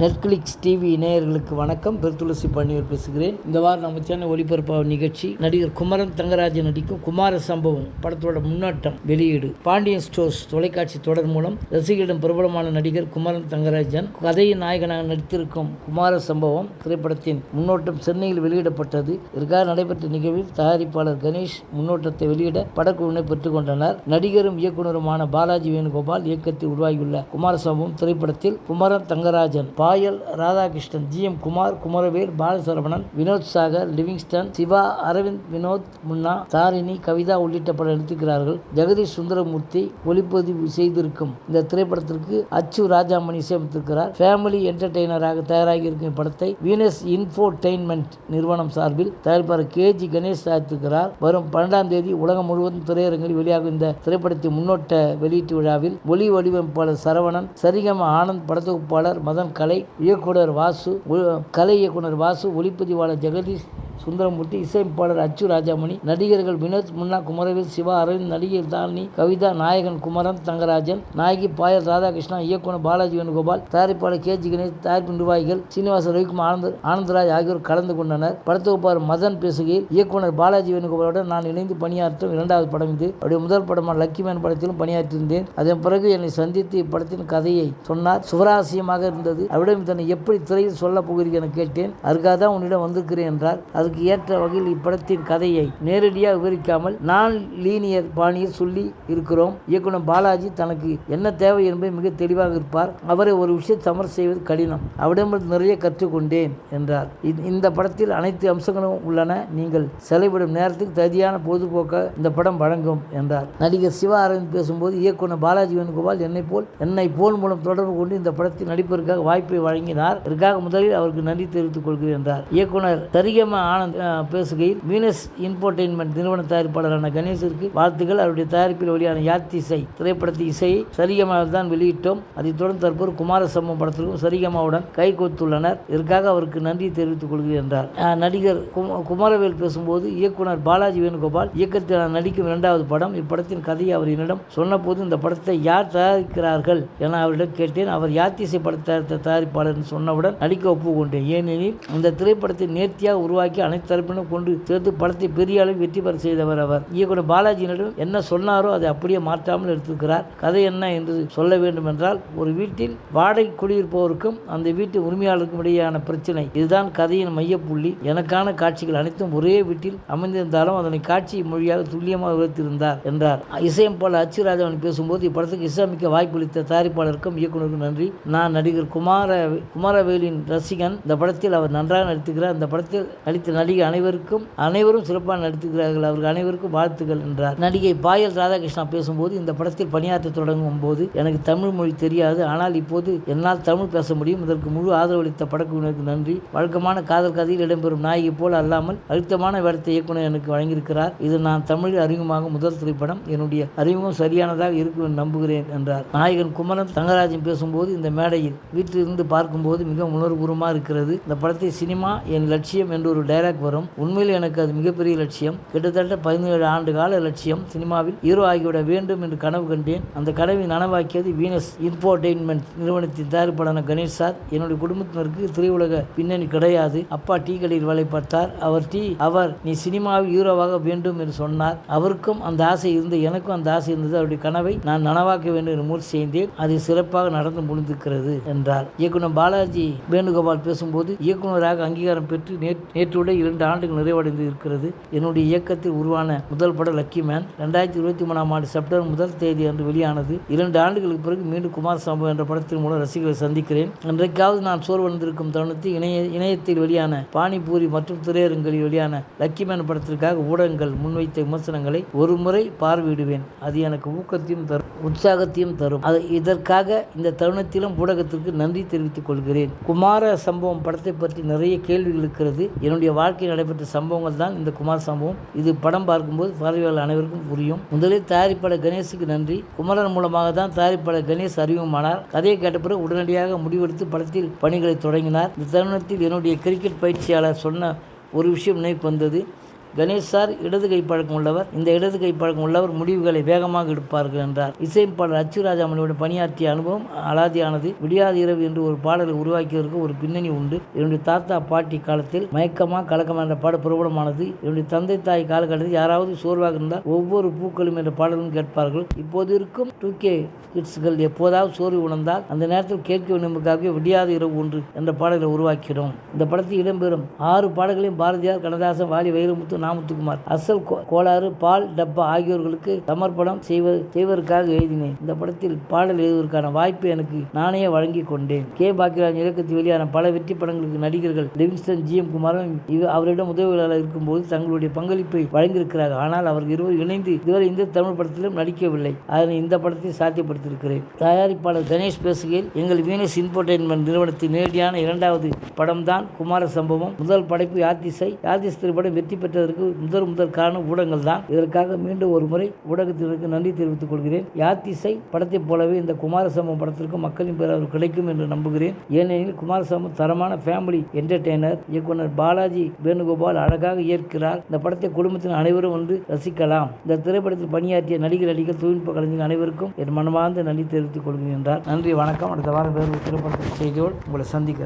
Netflix TV இணையர்களுக்கு வணக்கம். பெருத்துளசி பன்னீர் பேசுகிறேன். இந்த வாரம் நம்ம சேனல் ஒளிபரப்பாகும் நிகழ்ச்சி நடிகர் குமரன் தங்கராஜன் நடிக்கும் குமார சம்பவம் படத்தோட முன்னோட்டம் வெளியீடு பாண்டியன் ஸ்டோர்ஸ் தொலைக்காட்சி தொடர் மூலம் ரசிகர்களிடம் பிரபலமான நடிகர் குமரன் தங்கராஜன் கதையின் நாயகனாக நடித்திருக்கும் குமார சம்பவம் திரைப்படத்தின் முன்னோட்டம் சென்னையில் வெளியிடப்பட்டது. இதற்காக நடைபெற்ற நிகழ்வில் தயாரிப்பாளர் கணேஷ் முன்னோட்டத்தை வெளியிட படக்குழுவினை பெற்றுக் கொண்டனர். நடிகரும் இயக்குனருமான பாலாஜி வேணுகோபால் இயக்கத்தில் உருவாகியுள்ள குமார சம்பவம் திரைப்படத்தில் குமரன் தங்கராஜன் பாயல் ராதாகிருஷ்ணன் ஜி. எம். குமார் குமரவேல் பாலசரவணன் வினோத் சாகர் லிவிங்ஸ்டன் சிவா அரவிந்த் வினோத் முன்னா தாரிணி கவிதா உள்ளிட்ட பலர் நடித்திருக்கிறார்கள் ஜெகதீஷ் சுந்தரமூர்த்தி ஒளிப்பதிவு செய்திருக்கும் இந்த திரைப்படத்திற்கு அச்சு ராஜாமணி இசையமைத்திருக்கிறார் ஃபேமிலி என்டர்டெய்னராக தயாராகி இருக்கும் இப்படத்தை வீனஸ் இன்ஃபோர்டெயின்மெண்ட் நிறுவனம் சார்பில் தயாரிப்பாளர் கே. ஜி. கணேஷ் தயாரித்திருக்கிறார் வரும் பன்னெண்டாம் தேதி உலகம் முழுவதும் திரையரங்கில் வெளியாகும் இந்த திரைப்படத்தின் முன்னோட்ட வெளியீட்டு விழாவில் ஒளி வடிவமைப்பாளர் சரவணன் சரிகம ஆனந்த் படத்தொகுப்பாளர் மதன் கலை இயக்குனர் வாசு கலை இயக்குனர் வாசு ஒளிப்பதிவாளர் ஜெகதீஷ் சுந்தரமூர்த்தி இசையமைப்பாளர் அச்சு ராஜாமணி நடிகர்கள் வினோத் முன்னா குமரவேல் சிவா அரவிந்த் நடிகர் தாரணி கவிதா நாயகன் குமரன் தங்கராஜன் நாயகி பாயல் ராதாகிருஷ்ணா இயக்குனர் பாலாஜி வேணுகோபால் தயாரிப்பாளர் கே. ஜி. கணேஷ் தயாரிப்பு நிர்வாகிகள் சீனிவாச ரவிக்குமார் ஆனந்த் ஆனந்தராஜ் ஆகியோர் கலந்து கொண்டனர். படத்தொகுப்பாளர் மதன் பேசுகையில் இயக்குனர் பாலாஜி வேணுகோபாலுடன் நான் இணைந்து பணியாற்றும் இரண்டாவது படம் இது. அவருடைய முதல் படமான லக்கி மேன் படத்திலும் பணியாற்றியிருந்தேன். அதன் பிறகு என்னை சந்தித்து இப்படத்தின் கதையை சொன்னார். சுவராசியமாக இருந்தது. அவரிடம் தன்னை எப்படி திரையில் சொல்லப் போகிறீர்கள் என கேட்டேன். அதுக்காக தான் உன்னிடம் வந்திருக்கிறேன் என்றார். அதுக்கு ஏற்ற வகையில் இப்படத்தின் கதையை நேரடியாக விவரிக்காமல் நான் லீனியர் பாணியில் சொல்லி இருக்கிறோம். இயக்குனர் பாலாஜி தனக்கு என்ன தேவை என்பதை மிக தெளிவாக இருப்பார். அவரை ஒரு விஷயம் சமர் செய்வது கடினம். அவரிடமிருந்து நிறைய கற்றுக்கொண்டேன் என்றார். இந்த- படத்தில் அனைத்து அம்சங்களும் உள்ளன. நீங்கள் செலவிடும் நேரத்துக்கு தகுதியான பொழுதுபோக்க இந்த படம் வழங்கும் என்றார். நடிகர் சிவா அரவிந்த் பேசும்போது இயக்குனர் பாலாஜி வேணுகோபால் என்னை போல் என்னை போன் மூலம் தொடர்பு கொண்டு இந்த படத்தில் நடிப்பதற்காக வாய்ப்பை வழங்கினார். இதற்காக முதலில் அவருக்கு நன்றி தெரிவித்துக் கொள்கிறேன் என்றார். இயக்குனர் சரிகம ஆனந்த் பேசுகையில் வீனஸ் இன்ஃபோர்டெயின்மெண்ட் நிறுவன தயாரிப்பாளரான கணேசிற்கு வாழ்த்துக்கள். அவருடைய தயாரிப்பில் வெளியான யாத்திசை திரைப்படத்தின் இசையை சரிகமாவில் தான் வெளியிட்டோம். அதைத் தொடர்ந்து தற்போது குமாரசம்பம் படத்திற்கும் சரிகமாவுடன் கைகோத்துள்ளனர் இதற்காக அவருக்கு நன்றி தெரிவித்துக் கொள்கிறேன் என்றார். நடிகர் கும- பேசும்போது இயக்குனர் பாலாஜி வேணுகோபால் இயக்கத்தில் நான் நடிக்கும் இரண்டாவது படம் இப்படத்தின் கதையை அவர் என்னிடம் சொன்னபோது இந்த படத்தை யார் தயாரிக்கிறார்கள்? என அவரிடம் கேட்டேன். அவர் யாத்திசை படத்தை தயாரிப்பாளர் சொன்னவுடன் நடிக்க ஒப்புக்கொண்டேன். ஏனெனில் இந்த திரைப்படத்தை நேர்த்தியாக உருவாக்கி அனைத்து தரப்பினரும் கொண்டு சேர்த்து படத்தை பெரிய அளவில் வெற்றி பெற செய்தவர் அவர். இயக்குனர் பாலாஜியினரும் என்ன சொன்னாரோ அதை அப்படியே மாற்றாமல் எடுத்திருக்கிறார். கதை என்ன என்று சொல்ல வேண்டும் என்றால் ஒரு வீட்டில் வாடகை குடியிருப்பவருக்கும் அந்த வீட்டு உரிமையாளருக்கும் இடையேயான பிரச்சனை. இதுதான் கதையின் மையப்புள்ளி. எனக்கான காட்சிகள் அனைத்தும் ஒரே வீட்டில் அமைந்திருந்தாலும் அதனை காட்சி மொழியாக துல்லியமாக விவரித்திருந்தார் என்றார். இசையம் போல அச்சுராஜவன் பேசும்போது இப்படத்துக்கு இசையமைக்க வாய்ப்பளித்த தயாரிப்பாளருக்கும் இயக்குநருக்கும் நன்றி. நான் நடிகர் குமார குமாரவேலின் ரசிகன். இந்த படத்தில் அவர் நன்றாக நடித்துக்கிறார் இந்த படத்தில் நடித்த நடிகை அனைவருக்கும் அனைவரும் சிறப்பாக நடித்துக்கிறார்கள் அவர்கள் அனைவருக்கும் வாழ்த்துக்கள் என்றார். நடிகை பாயல் ராதாகிருஷ்ணா பேசும்போது இந்த படத்தில் பணியாற்ற தொடங்கும் போது எனக்கு தமிழ் மொழி தெரியாது. ஆனால் இப்போது என்னால் தமிழ் பேச முடியும். இதற்கு முழு ஆதரவளித்த படக்குழுவினருக்கு நன்றி. வழக்கமான காதல் கதையில் இடம்பெறும் நாயகி போல் அல்லாமல் அழுத்தமான வேடத்தை இயக்குனர் எனக்கு வழங்கியிருக்கிறார். இது நான் தமிழில் அறிமுகமாக முதல் திரைப்படம். என்னுடைய அறிமுகம் சரியானதாக இருக்கும் என்று நம்புகிறேன் என்றார். நாயகன் குமரன் தங்கராஜன் பேசும்போது இந்த மேடையில் வீட்டிலிருந்து பார்க்கும்போது மிக உணர்வுபூர்வமாக இருக்கிறது. இந்த படத்தை சினிமா என் லட்சியம் என்று ஒரு டைலாக் வரும். உண்மையில் எனக்கு அது மிகப்பெரிய லட்சியம். கிட்டத்தட்ட பதினேழு ஆண்டு கால லட்சியம். சினிமாவில் ஹீரோ ஆகிவிட வேண்டும் என்று கனவு கண்டேன். அந்த கனவை நனவாக்கியது வீனஸ் இன்ஃபோர்டெயின்மெண்ட் நிறுவனத்தின் தயாரிப்பாளரான கணேஷ் சார். என்னுடைய குடும்பத்தினருக்கு திரையுலக பின்னணி கிடையாது. அப்பா டீ கடையில் வேலை பார்த்தார். அவர் டீ அவர் நீ சினிமாவில் ஹீரோவாக வேண்டும் என்று சொன்னார். அவருக்கும் அந்த ஆசை இருந்து எனக்கும் அந்த ஆசை இருந்தது. அவருடைய கனவை நான் நனவாக்க வேண்டும் என்று முயற்சி செய்தேன். அது சிறப்பாக நடந்து முடிந்திருக்கிறது என்றார். இயக்குனர் பாலாஜி வேணுகோபால் பேசும்போது இயக்குனராக அங்கீகாரம் பெற்று நேற்- இரண்டு ஆண்டுகள் நிறைவடைந்து இருக்கிறது என்னுடைய இயக்கத்தில் உருவான முதல் படம் லக்கி மேன் ரெண்டாயிரத்தி இருபத்தி மூணாம் ஆண்டு செப்டம்பர் முதல் தேதி அன்று வெளியானது. இரண்டு ஆண்டுகளுக்கு பிறகு மீண்டும் குமார் சம்பவம் என்ற படத்தின் மூலம் ரசிகர்களை சந்திக்கிறேன். இன்றைக்காவது நான் சோர்வடைந்திருக்கும் தருணத்தில் இணைய இணையத்தில் வெளியான பானிபூரி மற்றும் திரையரங்களில் வெளியான லக்கி மேன் படத்திற்காக ஊடகங்கள் முன்வைத்த விமர்சனங்களை ஒரு முறை பார்வையிடுவேன். அது எனக்கு ஊக்கத்தையும் தரும் உற்சாகத்தையும் தரும். அது இதற்காக இந்த தருணத்திலும் ஊடகத்திற்கு நன்றி தெரிவித்துக் கொள்கிறேன். குமார சம்பவம் படத்தை பற்றி நிறைய கேள்விகள் இருக்கிறது. என்னுடைய வாழ்க்கையில் நடைபெற்ற சம்பவங்கள் தான் இந்த குமார் சம்பவம். இது படம் பார்க்கும்போது பார்வையாளர் அனைவருக்கும் புரியும். முதலில் தயாரிப்பாளர் கணேஷுக்கு நன்றி. குமரன் மூலமாக தான் தயாரிப்பாளர் கணேஷ் அறிமுகமானார். கதையை கேட்ட பிறகு உடனடியாக முடிவெடுத்து படத்தில் பணிகளை தொடங்கினார். இந்த தருணத்தில் என்னுடைய கிரிக்கெட் பயிற்சியாளர் சொன்ன ஒரு விஷயம் நினைப்பு வந்தது. கணேஷ் சார் இடது கை பழக்கம் உள்ளவர். இந்த இடது கை பழக்கம் உள்ளவர் முடிவுகளை வேகமாக எடுப்பார்கள் என்றார். இசையமைப்பாளர் அச்சு ராஜாமணியோட பணியாற்றிய அனுபவம் அலாதியானது. விடியாத இரவு என்று ஒரு பாடலை உருவாக்கியதற்கு ஒரு பின்னணி உண்டு. என்னுடைய தாத்தா பாட்டி காலத்தில் மயக்கமா கலக்கமா என்ற பாடல் பிரபலமானது. என்னுடைய தந்தை தாய் காலகட்டத்தில் யாராவது சோர்வாக இருந்தால் ஒவ்வொரு பூக்களும் என்ற பாடலும் கேட்பார்கள். இப்போது இருக்கும் டூ கே கிட்ஸ்கள் எப்போதாவது சோர்வு உணர்ந்தால் அந்த நேரத்தில் கேட்க வேண்டுமுக்காக விடியாத இரவு ஒன்று என்ற பாடலை உருவாக்கிறோம் இந்த படத்தில் இடம்பெறும் ஆறு பாடல்களையும் பாரதியார் கண்ணதாசன் வாலி வைரமுத்து நாமுத்துக்குமார். அசல் கோ- கோளாறு பால் டப்பா ஆகியோர்களுக்கு சமர்ப்பணம் செய்வதற்காக எழுதினேன். இந்த படத்தில் பாடல் எழுதுவதற்கான வாய்ப்பு எனக்கு நானே வழங்கி கொண்டேன். கே. பாக்கியராஜ் இயக்கத்தில் வெளியான பல வெற்றி படங்களுக்கு நடிகர்கள் லிவிங்ஸ்டன் ஜி. எம். குமாரும் இவ- அவரிடம் உதவியாளர் இருக்கும்போது தங்களுடைய பங்களிப்பை வழங்கியிருக்கிறார்கள். ஆனால் அவர் இருவர் இணைந்து இதுவரை இந்த தமிழ் படத்திலும் நடிக்கவில்லை. அதனை இந்த படத்தை சாத்தியப்படுத்தியிருக்கிறேன். தயாரிப்பாளர் கணேஷ் பேசுகையில் எங்கள் வீனஸ் இன்ஃபோர்டைன்மெண்ட் நிறுவனத்தின் நேரடியான இரண்டாவது படம்தான் குமார சம்பவம் முதல் படைப்பு யாத்திசை யாத்திஸ் திரைப்படம் வெற்றி பெற்றதற்கு முதல் முதல் காரணம் ஊடகங்கள் தான். இதற்காக மீண்டும் ஒரு முறை ஊடகத்திற்கு நன்றி தெரிவித்துக் கொள்கிறேன். யாத்திசை படத்தைப் போலவே இந்த குமாரசாமம் படத்திற்கும் படத்திற்கு மக்களின் பேராதரவு கிடைக்கும் என்று நம்புகிறேன். ஏனெனில் குமாரசாமம் தரமான ஃபேமிலி என்டர்டெய்னர் இயக்குனர் பாலாஜி வேணுகோபால் அழகாக ஏற்கிறார். இந்த படத்தை குடும்பத்தின் அனைவரும் வந்து ரசிக்கலாம். இந்த திரைப்படத்தில் பணியாற்றிய நடிகர் நடிகர் தொழில்நுட்ப கலைஞர் அனைவருக்கும் என் மனமார்ந்த நன்றி தெரிவித்துக் கொள்கிறேன் என்றார். நன்றி வணக்கம். அடுத்த வாரம் வேறு ஒரு திரைப்பட செய்தியோடு உங்களை சந்திக்கிறேன்.